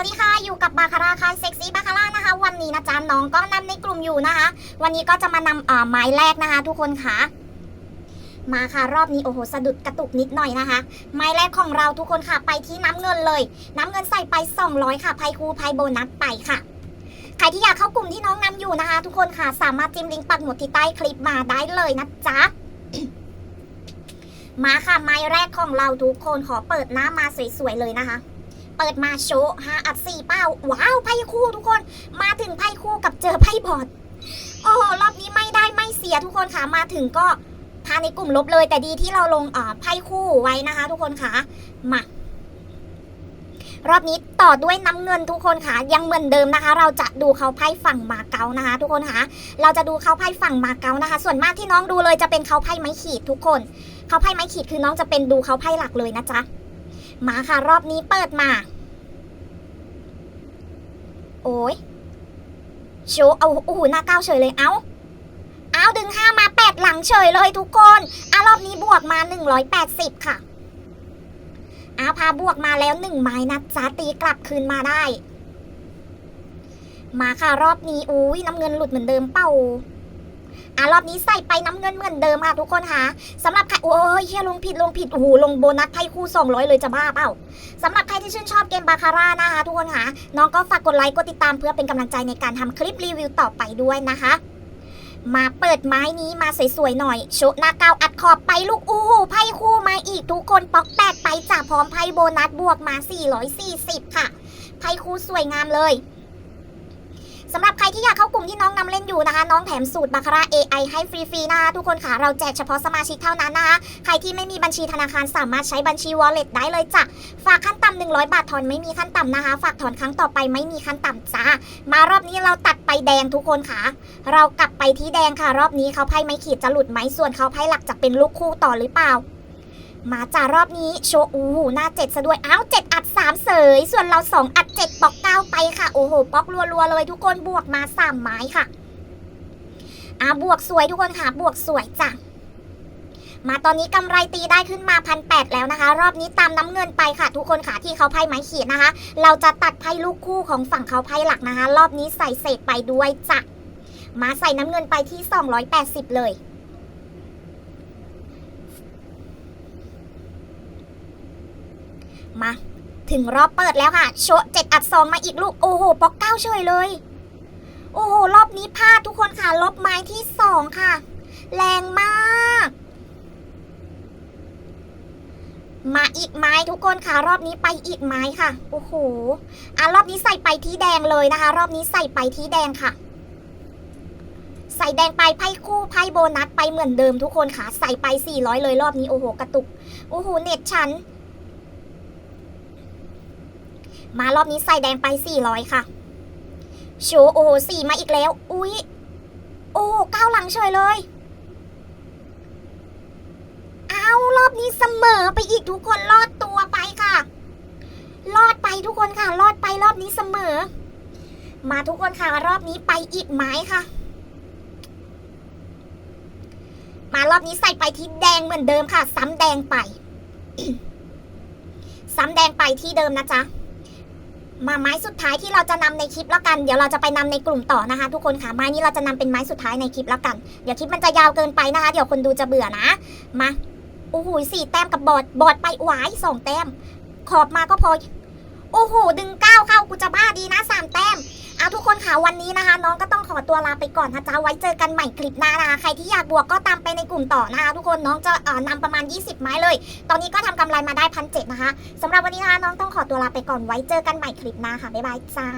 วัสดีค่ะ อยู่กับบาคาร่าค่ะเซ็กซี่บาคาร่านะคะ วันนี้นะจ๊ะน้องก็นำในกลุ่มอยู่นะคะ วันนี้ก็จะมานำเอ่อไม้แรกนะคะ ทุกคนค่ะมาค่ะรอบนี้โอ้โหสะดุดกระตุกนิดหน่อยนะคะ ไม้แรกของเราทุกคนค่ะไปที่น้ำเงินเลย น้ำเงินใส่ไป 200 ค่ะไพคูไพโบนัสไปค่ะใครที่อยากเข้ากลุ่มที่น้องนำอยู่นะคะ ทุกคนค่ะสามารถจิ้มลิงก์ปักหมุดที่ใต้คลิปมาได้เลยนะจ๊ะมาค่ะไม้แรกของเราทุกคนขอเปิดหน้ามาสวยๆเลยนะคะ เปิดมาโชว์ห้าอัดสี่เป้า ว้าวไพ่คู่ทุกคน มาถึงไพ่คู่กับเจอไพ่บอด โอ้โหรอบนี้ไม่ได้ไม่เสียทุกคนค่ะ มาถึงก็พาในกลุ่มลบเลย แต่ดีที่เราลงอ่าไพ่คู่ไว้นะคะ ทุกคนค่ะ มารอบนี้ต่อด้วยน้ำเงินทุกคนค่ะ ยังเหมือนเดิมนะคะ เราจะดูเขาไพ่ฝั่งมาเก๊านะคะ ทุกคนค่ะ เราจะดูเขาไพ่ฝั่งมาเก๊านะคะ ส่วนมากที่น้องดูเลยจะเป็นเขาไพ่ไม้ขีดทุกคน เขาไพ่ไม้ขีดคือน้องจะเป็นดูเขาไพ่หลักเลยนะจ๊ะ มาค่ะ รอบนี้เปิดมา โอ้ยโชเอาโอ้โหหน้าเก้าเฉยเลยเอาเอาดึงห้ามาแปดหลังเฉยเลยทุกคนอะรอบนี้บวกมาหนึ่งร้อยแปดสิบค่ะอาพาบวกมาแล้วหนึ่งไม้นะจ๊ะตีกลับคืนมาได้ มาค่ะรอบนี้อุ้ยน้ำเงินหลุดเหมือนเดิมเป้า อะรอบนี้ใส่ไปน้ำเงินเหมือนเดิมค่ะทุกคนค่ะสำหรับใครโอ้ยเฮียลงผิดลงผิดโอ้โหลงโบนัสไพ่คู่ 200 เลยจะบ้าเปล่าสำหรับใครที่ชื่นชอบเกมบาคาร่านะคะทุกคนค่ะน้องก็ฝากกดไลค์กดติดตามเพื่อเป็นกำลังใจในการทำคลิปรีวิวต่อไปด้วยนะคะ มาเปิดไม้นี้มาสวยๆหน่อยโชหน้าเกาวอัดขอบไปลูกอู้หูไพ่คู่มาอีกทุกคนป๊อกแปดไปจาพร้อมไพ่โบนัสบวกมา 440 ค่ะไพ่คู่สวยงามเลย สำหรับใครที่อยากเข้ากลุ่มที่น้องนำเล่นอยู่นะคะ น้องแถมสูตรบาคาร่า AI ให้ฟรีๆนะคะทุกคนค่ะเราแจกเฉพาะสมาชิกเท่านั้นนะคะ ใครที่ไม่มีบัญชีธนาคารสามารถใช้บัญชี wallet ได้เลยจ้ะ ฝากขั้นต่ำ100 บาทถอนไม่มีขั้นต่ำนะคะ ฝากถอนครั้งต่อไปไม่มีขั้นต่ำจ้ามารอบนี้เราตัดไปแดงทุกคนค่ะ เรากลับไปที่แดงค่ะ รอบนี้เขาไพ่ไม่ขีดจะหลุดไหมส่วนเขาไพ่หลักจะเป็นลูกคู่ต่อหรือเปล่า มาจ้ารอบนี้โชว์อูหน้าเจ็ดซะด้วยอ้าวเจ็ดอั 3 เสย ส่วนเรา 2 อัด 7ปอก9ไปค่ะ โอ้โหปอกรัวๆเลยทุกคนบวกมา 3 ไม้ค่ะ อ่าบวกสวยทุกคนค่ะ บวกสวยจ้ะมาตอนนี้กำไรตีได้ขึ้นมาพันแแล้วนะคะ รอบนี้ตามน้ำเงินไปค่ะ ทุกคนค่ะที่เขาไพ่ไม้เขียนนะคะ เราจะตัดไพ่ลูกคู่ของฝั่งเขาไพ่หลักนะคะ รอบนี้ใส่เศษไปด้วยจ้ะมาใส่น้ำเงินไปที่ 280 เลยมา ถึงรอบเปิดแล้วค่ะ โชะเจ็ดอัดซองมาอีกลูก โอ้โหปอกเก้าเฉยเลย โอ้โห รอบนี้พลาดทุกคนค่ะ ลบไม้ที่สองค่ะ แรงมาก มาอีกไม้ทุกคนค่ะ รอบนี้ไปอีกไม้ค่ะ โอ้โห อะรอบนี้ใส่ไปที่แดงเลยนะคะ รอบนี้ใส่ไปที่แดงค่ะ ใส่แดงไปไพ่คู่ไพ่โบนัสไปเหมือนเดิมทุกคนค่ะ ใส่ไป400เลยรอบนี้ โอ้โห กระตุก โอ้โห เน็ตฉัน มารอบนี้ใส่แดงไป 400 ค่ะ โชว์โอ้สี่มาอีกแล้ว อุ๊ย โอ้ก้าวหลังเฉยเลย เอารอบนี้เสมอไปอีกทุกคนรอดตัวไปค่ะ รอดไปทุกคนค่ะ รอดไปรอบนี้เสมอ มาทุกคนค่ะ รอบนี้ไปอีกไม้ค่ะ มารอบนี้ใส่ไปที่แดงเหมือนเดิมค่ะ ซ้ำแดงไป ซ้ำแดงไปที่เดิมนะจ๊ะ มาไม้สุดท้ายที่เราจะนำในคลิปแล้วกัน เดี๋ยวเราจะไปนำในกลุ่มต่อนะคะ ทุกคนค่ะไม้นี้เราจะนำเป็นไม้สุดท้ายในคลิปแล้วกัน เดี๋ยวคลิปมันจะยาวเกินไปนะคะ เดี๋ยวคนดูจะเบื่อนะ มาโอ้โหสี่แต้มกับบอดบอดไปหวายสองแต้ม ขอบมาก็พอ โอ้โหดึงเก้าเข้ากูจะบ้าดีนะสามแต้ม ค่ะ วันนี้นะคะ น้องก็ต้องขอตัวลาไปก่อนนะจ๊ะไว้เจอกันใหม่คลิปหน้านะคะ ใครที่อยากบวกก็ตามไปในกลุ่มต่อนะคะ ทุกคนน้องจะเอานำประมาณ 20 ไม้เลย ตอนนี้ก็ทำกำไรมาได้พันเนะคะสำหรับวันนี้นะคะน้องต้องขอตัวลาไปก่อนไว้เจอกันใหม่คลิปหน้าค่ะบ๊ายบายจ้า